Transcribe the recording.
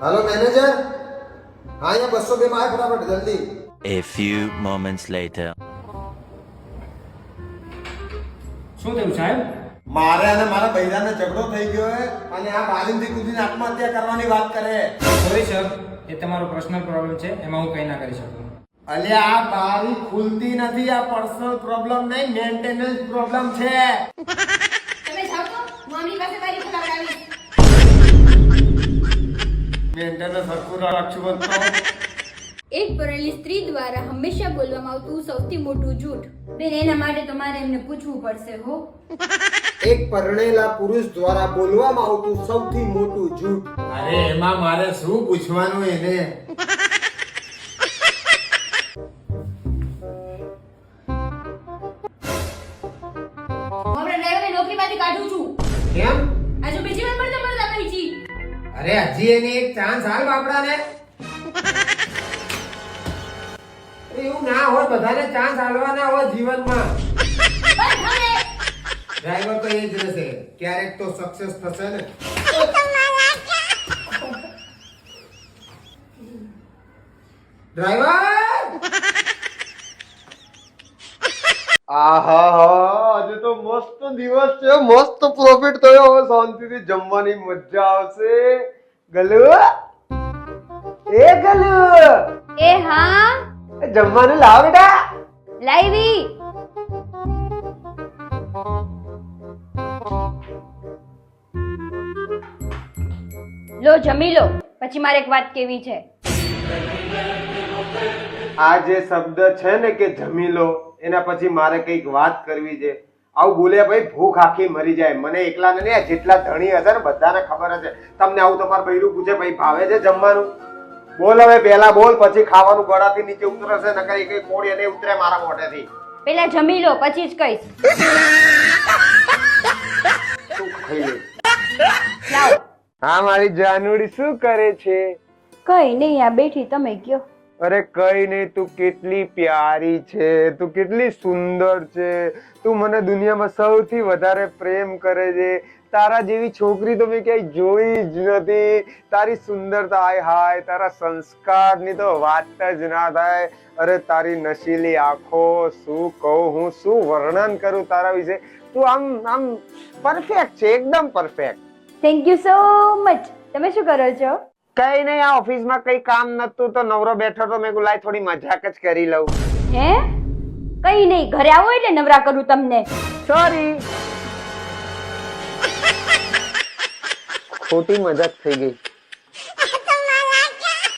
Manager હા અહીંયા બસો બે માં ફટાફટ જલ્દી. A few moments later. શું થયું સાહેબ? મારે અને મારા બૈરાને ઝઘડો થઈ ગયો છે અને આ બાલિંદી કુદીને આત્મહત્યા કરવાની વાત કરે સોરી સર એ તમારો પર્સનલ પ્રોબ્લેમ છે એમાં હું કંઈ ના કરી શકું. અલ્યા આ બારી ખુલતી નથી આ પર્સનલ પ્રોબ્લેમ નહીં મેન્ટેનન્સ પ્રોબ્લેમ છે. તમે જાઓ તો મમ્મી પાસે બારી ખવડાવીશ રાખશું એક પરણેલી સ્ત્રી દ્વારા હંમેશા બોલવામાં આવતું સૌથી મોટું જૂઠ. બેન એના માટે તમારે એમને પૂછવું પડશે હો. એક પરણેલા પુરુષ દ્વારા બોલવામાં આવતું સૌથી મોટું જૂઠ. અરે એમાં મારે શું પૂછવાનું એને? આપણે ડ્રાઈવરને નોકરીમાંથી કાઢું છું. કેમ? અરે હજી એને એક ચાન્સ હાલ બાપડાને. એવું ના હોય, બધાને ચાન્સ હાલવાના હોય જીવનમાં. ડ્રાઈવર તો એ જ રહેશે. ક્યારેક તો સક્સેસ થશે ને. ડ્રાઈવર આહા આજે તો મસ્ત દિવસ છે. મસ્ત પ્રોફિટ થયો. હવે શાંતિથી જમવાની મજા આવશે. ગલુ? એ ગલુ? એ હા? જમવાનું લાવ બેટા. લાવી લો જમી લો. પછી મારે એક વાત કેવી છે. આ જે શબ્દ છે ને કે જમી લો એના પછી મારે કંઈક વાત કરવી છે. આવું બોલે ભાઈ ભૂખ આખી મરી જાય. મને એકલા ને નહીં જેટલા ધણી હશે ને બધાને ખબર હશે. તમને આવું તમારે બૈરું પૂછે ભાઈ ભાવે છે જમવાનું? બોલ હવે પેલા બોલ પછી ખાવાનું ગળાથી નીચે ઉતરશે નકર એક કોળી અને ઉતરે મારા મોઢેથી. પેલા જમી લો પછી જ કહીશ. શું ખાઈ લે? હા મારી જાનુડી શું કરે છે? કઈ નહીં આ બેઠી તમે કયો. અરે કઈ નહીં તું કેટલી પ્યારી છે, તું કેટલી સુંદર છે. તું મને દુનિયામાં સૌથી વધારે પ્રેમ કરે છે. તારા જેવી છોકરી તો મેં ક્યાંય જોઈ જ નથી. તારી સુંદરતા, આય હાય, તારા સંસ્કારની તો વાત જ ના થાય. અરે તારી નશીલી આંખો, શું કહું હું, શું વર્ણન કરું તારા વિશે? તું આમ આમ પરફેક્ટ છે, એકદમ perfect thank you so much તમે શું કરો છો? કઈ નહીં આ ઓફિસમાં કઈ કામ નતું તો નવરો બેઠો તો મેં ગુલાય થોડી મજાક જ કરી લઉં. હે? કઈ નહીં ઘરે આવો એટલે નવરા કરું તમને. સોરી ખોટી મજાક થઈ ગઈ.